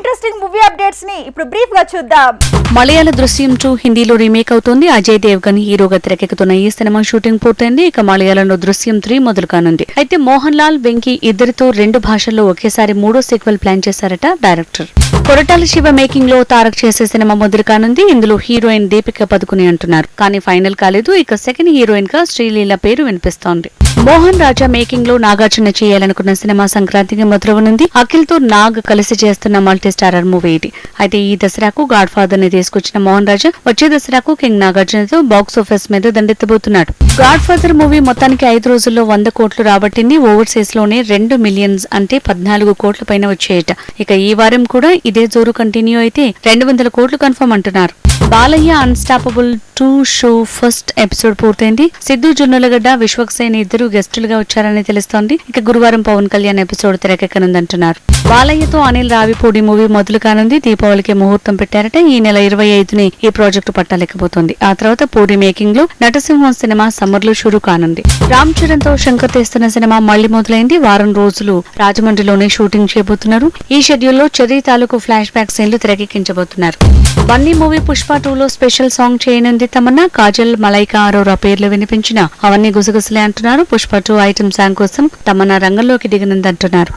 Interesting movie అప్డేట్స్ని ఇప్పుడు బ్రీఫ్గా చూద్దాం. మలయాళ దృశ్యం టూ హిందీలో రీమేక్ అవుతోంది. అజయ్ దేవ్గన్ హీరోగా తెరకెక్కుతున్న ఈ సినిమా షూటింగ్ పూర్తయింది. ఇక మలయాళంలో దృశ్యం త్రీ మొదలు కానుంది అయితే మోహన్ లాల్ వెంకీ ఇద్దరితో రెండు భాషల్లో ఒకేసారి మూడో సీక్వెల్ ప్లాన్ చేశారట డైరెక్టర్ కొరటాల శివ మేకింగ్లో తారక్ చేసే సినిమా మొదలు కానుంది ఇందులో హీరోయిన్ దీపిక పదుకుని అంటున్నారు. కానీ ఫైనల్ కాలేదు. ఇక సెకండ్ హీరోయిన్గా శ్రీలీల పేరు వినిపిస్తోంది. మోహన్ రాజా మేకింగ్లో నాగార్జున చేయాలనుకున్న సినిమా సంక్రాంతికి మొదలవనుంది. అఖిల్తో నాగ్ కలిసి చేస్తున్న మల్టీ స్టారర్ మూవీ ఇది. అయితే ఈ దసరాకు గాడ్ ఫాదర్ని తీసుకొచ్చిన మోహన్ రాజా వచ్చే దసరాకు కింగ్ నాగార్జునతో బాక్స్ ఆఫీస్ మీద దండెత్తబోతున్నాడు. గాడ్ ఫాదర్ మూవీ మొత్తానికి ఐదు రోజుల్లో వంద కోట్లు రాబట్టింది. ఓవర్సీస్లోనే రెండు మిలియన్స్ అంటే పద్నాలుగు కోట్ల పైన వచ్చేయట. ఇక ఈ వారం కూడా ఇదే జోరు కంటిన్యూ అయితే రెండు వందల కోట్లు కన్ఫర్మ్ అంటున్నారు. Balayya unstoppable two show first episode పూర్తయింది. సిద్ధు జొన్నలగడ్డ విశ్వక్సేన్ ఇద్దరు గెస్టులుగా వచ్చారని తెలుస్తోంది. ఇక గురువారం పవన్ కళ్యాణ్ ఎపిసోడ్ తెరకెక్కనుందంటున్నారు. బాలయ్యతో అనిల్ రావిపూడి మూవీ మొదలు కానుంది. దీపావళికి ముహూర్తం పెట్టారట. ఈ నెల ఇరవై ఐదుని ఈ ప్రాజెక్టు పట్టాలెక్కబోతోంది ఆ తర్వాత పూరి మేకింగ్లో నటసింహం సినిమా సమ్మర్లో షురూ కానుంది. రామ్ చరణ్తో శంకర్ తీస్తున్న సినిమా మళ్ళీ మొదలైంది. వారం రోజులు రాజమండ్రిలోనే షూటింగ్ చేయబోతున్నారు. ఈ షెడ్యూల్లో చెర్రీ తాలూకు ఫ్లాష్ బ్యాక్ సీన్లు తెరకెక్కించబోతున్నారు. బన్నీ మూవీ పుష్ప టూ లో స్పెషల్ సాంగ్ చేయనుంది తమన్నా. కాజల్ మలైకా అరోరా పేర్లు వినిపించిన అవన్నీ గుసగుసలే అంటున్నారు. పుష్ప టూ ఐటమ్ సాంగ్ కోసం తమన్నా రంగంలోకి దిగనుందంటున్నారు.